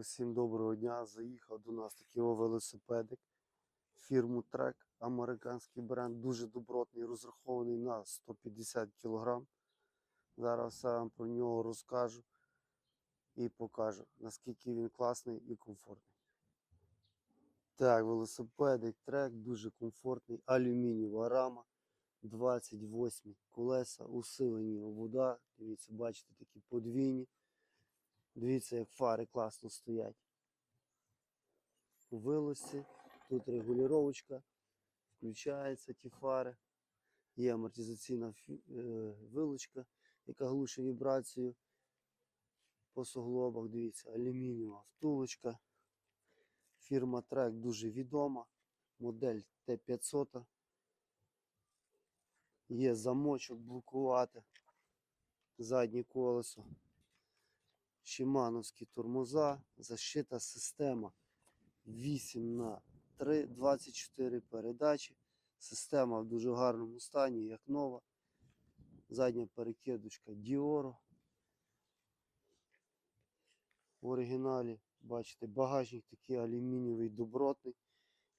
усім доброго дня. Заїхав до нас такий велосипедик. Фірму Trek, американський бренд, дуже добротний, розрахований на 150 кг. Зараз все вам про нього розкажу і покажу, наскільки він класний і комфортний. Так, велосипедик Trek дуже комфортний, алюмінієва рама, 28 колеса, усилені обода. Дивіться, бачите, такі подвійні. Дивіться, як фари класно стоять. У вилосці. Тут регулювачка. Включаються ті фари. Є амортизаційна е, вилочка, яка глушить вібрацію по суглобах. Дивіться, алюмінієва втулочка. Фірма Trek дуже відома. Модель Т500. Є замочок блокувати. Заднє колесо. Шимановські тормоза, защита система 8 на 3, 24 передачі. Система в дуже гарному стані, як нова. Задня перекидочка Діоро. В оригіналі, бачите, багажник такий алюмінієвий добротний.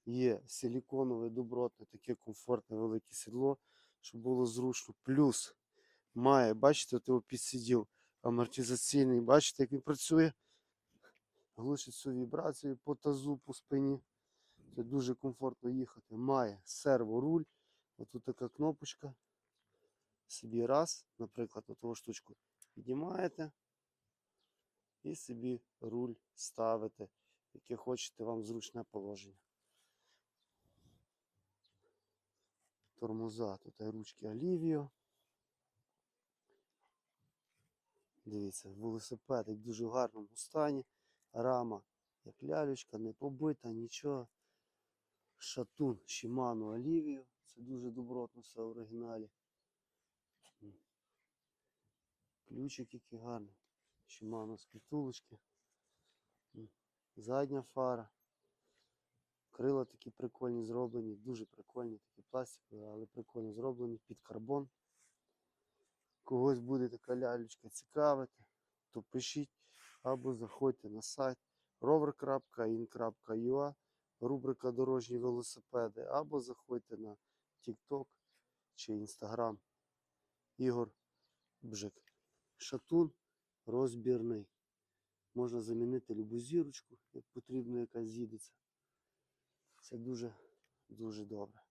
Є силіконове добротне, таке комфортне велике сідло, щоб було зручно. Плюс має, бачите, його підсидів амортизаційний. Бачите, як він працює? Глушить цю вібрацію по тазу, по спині. Це дуже комфортно їхати. Має серворуль. Отут така кнопочка. Собі раз, наприклад, оту штучку піднімаєте і собі руль ставите, яке хочете вам зручне положення. Тормоза, тут ручки Алівіо. Дивіться, велосипедик в дуже гарному стані. Рама, як лялючка, не побита, нічого. Шатун Shimano Alivio. Це дуже добротно все в оригіналі. Ключик який гарний. Shimano з втулочки. Задня фара. Крила такі прикольні зроблені, дуже прикольні, такі пластикові, але прикольно зроблені під карбон. Когось буде така лялечка цікавити, то пишіть або заходьте на сайт rover.in.ua, рубрика Дорожні велосипеди, або заходьте на TikTok чи Instagram. Ігор Бжик. Шатун розбірний. Можна замінити любу зірочку, як потрібно, яка з'їдеться. Це дуже дуже добре.